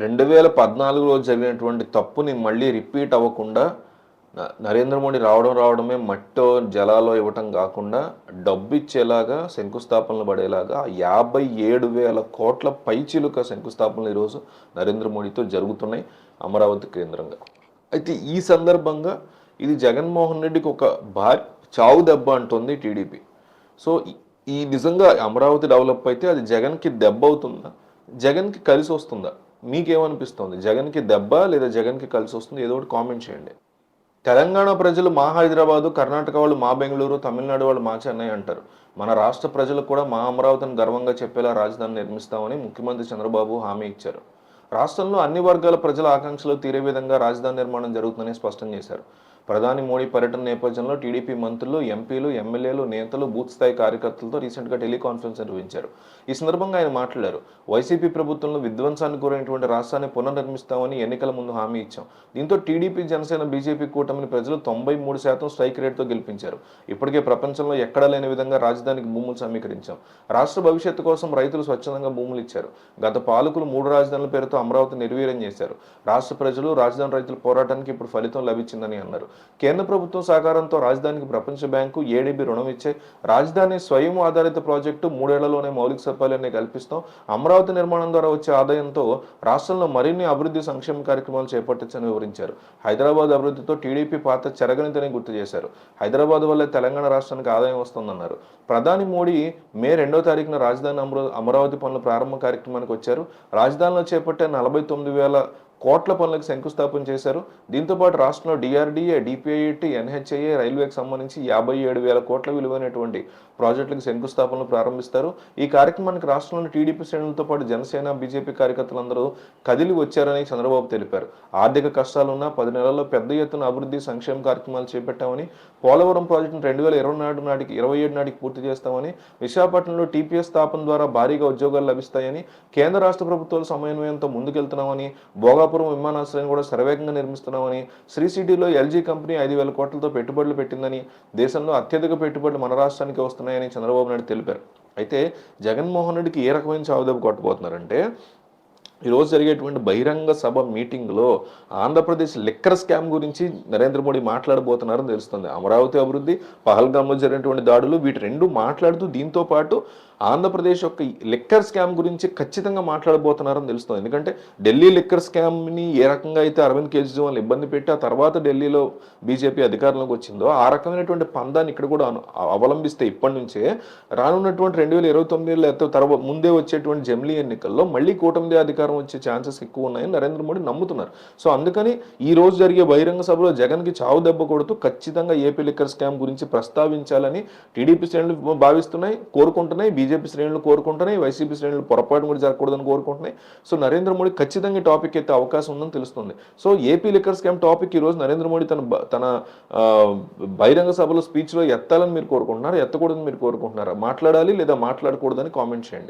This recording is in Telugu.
రెండు వేల పద్నాలుగులో జరిగినటువంటి తప్పుని మళ్ళీ రిపీట్ అవ్వకుండా న- నరేంద్ర మోడీ రావడం రావడమే మట్టో జలాలో ఇవ్వటం కాకుండా డబ్బు ఇచ్చేలాగా శంకుస్థాపనలు పడేలాగా యాభై ఏడు వేల కోట్ల పైచిలుక శంకుస్థాపనలు ఈరోజు నరేంద్ర మోడీతో జరుగుతున్నాయి అమరావతి కేంద్రంగా. అయితే ఈ సందర్భంగా ఇది జగన్మోహన్ రెడ్డికి ఒక భారీ చావు దెబ్బ అంటుంది టీడీపీ. సో ఈ నిజంగా అమరావతి డెవలప్ అయితే అది జగన్కి దెబ్బ అవుతుందా జగన్కి కలిసి వస్తుందా మీకేమనిపిస్తుంది? జగన్కి దెబ్బ లేదా జగన్కి కలిసి వస్తుంది? ఏదో ఒకటి కామెంట్ చేయండి. తెలంగాణ ప్రజలు మా హైదరాబాదు కర్ణాటక వాళ్ళు మా బెంగళూరు తమిళనాడు వాళ్ళు మా చెన్నై అంటారు. మన రాష్ట్ర ప్రజలు కూడా మా అమరావతిని గర్వంగా చెప్పేలా రాజధాని నిర్మిస్తామని ముఖ్యమంత్రి చంద్రబాబు హామీ ఇచ్చారు. రాష్ట్రంలో అన్ని వర్గాల ప్రజల ఆకాంక్షలు తీరే విధంగా రాజధాని నిర్మాణం జరుగుతుందని స్పష్టం చేశారు. ప్రధాని మోడీ పర్యటన నేపథ్యంలో టీడీపీ మంత్రులు ఎంపీలు ఎమ్మెల్యేలు నేతలు బూత్ స్థాయి కార్యకర్తలతో రీసెంట్గా టెలికాన్ఫరెన్స్ నిర్వహించారు. ఈ సందర్భంగా ఆయన మాట్లాడారు. వైసీపీ ప్రభుత్వంలో విధ్వంసానికి గురైనటువంటి రాష్ట్రాన్ని పునర్నిర్మిస్తామని ఎన్నికల ముందు హామీ ఇచ్చాం. దీంతో టీడీపీ జనసేన బీజేపీ కూటమిని ప్రజలు తొంభై మూడు శాతం స్ట్రైక్ రేట్తో గెలిపించారు. ఇప్పటికే ప్రపంచంలో ఎక్కడా లేని విధంగా రాజధానికి భూములు సమీకరించాం. రాష్ట్ర భవిష్యత్తు కోసం రైతులు స్వచ్ఛందంగా భూములు ఇచ్చారు. గత పాలకులు మూడు రాజధానుల పేరుతో అమరావతి నిర్వీర్యం చేశారు. రాష్ట్ర ప్రజలు రాజధాని రైతుల పోరాటానికి ఇప్పుడు ఫలితం లభించిందని అన్నారు. కేంద్ర ప్రభుత్వం సహకారంతో రాజధానికి ప్రపంచ బ్యాంకు ఏడీబీ రుణం ఇచ్చే రాజధాని స్వయం ఆధారిత ప్రాజెక్టు మూడేళ్ళలోనే మౌలిక సదుపాయాలన్నీ కల్పిస్తాం. అమరావతి నిర్మాణం ద్వారా వచ్చే ఆదాయంతో రాష్ట్రంలో మరిన్ని అభివృద్ధి సంక్షేమ కార్యక్రమాలు చేపట్టచ్చని వివరించారు. హైదరాబాద్ అభివృద్ధితో టీడీపీ పాత్ర చెరగనితని గుర్తు చేశారు. హైదరాబాద్ వల్లే తెలంగాణ రాష్ట్రానికి ఆదాయం వస్తుందన్నారు. ప్రధాని మోడీ మే రెండో తారీఖున రాజధాని అమరావతి పనుల ప్రారంభ కార్యక్రమానికి వచ్చారు. రాజధానిలో చేపట్టే నలభై తొమ్మిది వేల కోట్ల పనులకు శంకుస్థాపన చేశారు. దీంతో పాటు రాష్ట్రంలో డిఆర్డీఏ డిపిఐటి ఎన్హెచ్ఐఏ రైల్వేకి సంబంధించి యాభై ఏడు వేల కోట్ల విలువైనటువంటి ప్రాజెక్టులకు శంకుస్థాపనలు ప్రారంభిస్తారు. ఈ కార్యక్రమానికి రాష్ట్రంలోని టీడీపీ శ్రేణులతో పాటు జనసేన బీజేపీ కార్యకర్తలందరూ కదిలి వచ్చారని చంద్రబాబు తెలిపారు. ఆర్థిక కష్టాలున్నా పది నెలల్లో పెద్ద ఎత్తున అభివృద్ధి సంక్షేమ కార్యక్రమాలు చేపట్టామని పోలవరం ప్రాజెక్టును రెండు వేల ఇరవై నాడు నాటికి ఇరవై ఏడు నాటికి పూర్తి చేస్తామని విశాఖపట్నంలో టీపీఎస్ స్థాపన ద్వారా భారీగా ఉద్యోగాలు లభిస్తాయని కేంద్ర రాష్ట్ర ప్రభుత్వాల సమన్వయంతో ముందుకెళ్తున్నామని భోగాపురం విమానాశ్రయం కూడా శరవేగంగా నిర్మిస్తున్నామని శ్రీ సిటీలో ఎల్జీ కంపెనీ ఐదు వేల కోట్లతో పెట్టుబడులు పెట్టిందని దేశంలో అత్యధిక పెట్టుబడులు మన రాష్ట్రానికి వస్తున్నాయని చంద్రబాబు నాయుడు తెలిపారు. అయితే జగన్మోహన్ రెడ్డికి ఏ రకమైన చావుదెబ్బ కొట్టబోతున్నారంటే ఈరోజు జరిగేటువంటి బహిరంగ సభ మీటింగ్లో ఆంధ్రప్రదేశ్ లిక్కర్ స్కామ్ గురించి నరేంద్ర మోడీ మాట్లాడబోతున్నారని తెలుస్తుంది. అమరావతి అభివృద్ధి పహల్గామ్లో జరిగినటువంటి దాడులు వీటి రెండు మాట్లాడుతూ దీంతో పాటు ఆంధ్రప్రదేశ్ యొక్క లిక్కర్ స్కామ్ గురించి ఖచ్చితంగా మాట్లాడబోతున్నారని తెలుస్తుంది. ఎందుకంటే ఢిల్లీ లిక్కర్ స్కామ్ని ఏ రకంగా అయితే అరవింద్ కేజ్రీవాల్ ఇబ్బంది పెట్టి ఆ తర్వాత ఢిల్లీలో బీజేపీ అధికారంలోకి వచ్చిందో ఆ రకమైనటువంటి పందాన్ని ఇక్కడ కూడా అవలంబిస్తే ఇప్పటి నుంచే రానున్నటువంటి రెండు వేల ఇరవై తొమ్మిదిలో తర్వాత ముందే వచ్చేటువంటి జమిలీ ఎన్నికల్లో మళ్ళీ కూటమిదే అధికారం వచ్చే ఛాన్సెస్ ఎక్కువ ఉన్నాయని నరేంద్ర మోడీ నమ్ముతున్నారు. సో అందుకని ఈ రోజు జరిగే బహిరంగ సభలో జగన్కి చావు దెబ్బ కొడుతూ ఖచ్చితంగా ఏపీ లిక్కర్ స్కామ్ గురించి ప్రస్తావించాలని టీడీపీ శ్రేణులు భావిస్తున్నాయి కోరుకుంటున్నాయి బీజేపీ శ్రేణులు కోరుకుంటున్నాయి వైసీపీ శ్రేణులు పొరపాటు కూడా జరగకూడదని కోరుకుంటున్నాయి. సో నరేంద్ర మోడీ ఖచ్చితంగా టాపిక్ ఎత్తే అవకాశం ఉందని తెలుస్తుంది. So AP liquor scam topic ఈ రోజు నరేంద్ర మోడీ తన తన బహిరంగ సభలో స్పీచ్లో ఎత్తాలని మీరు కోరుకుంటున్నారు ఎత్తకూడదని మీరు కోరుకుంటున్నారా? మాట్లాడాలి లేదా మాట్లాడకూడదని కామెంట్ చేయండి.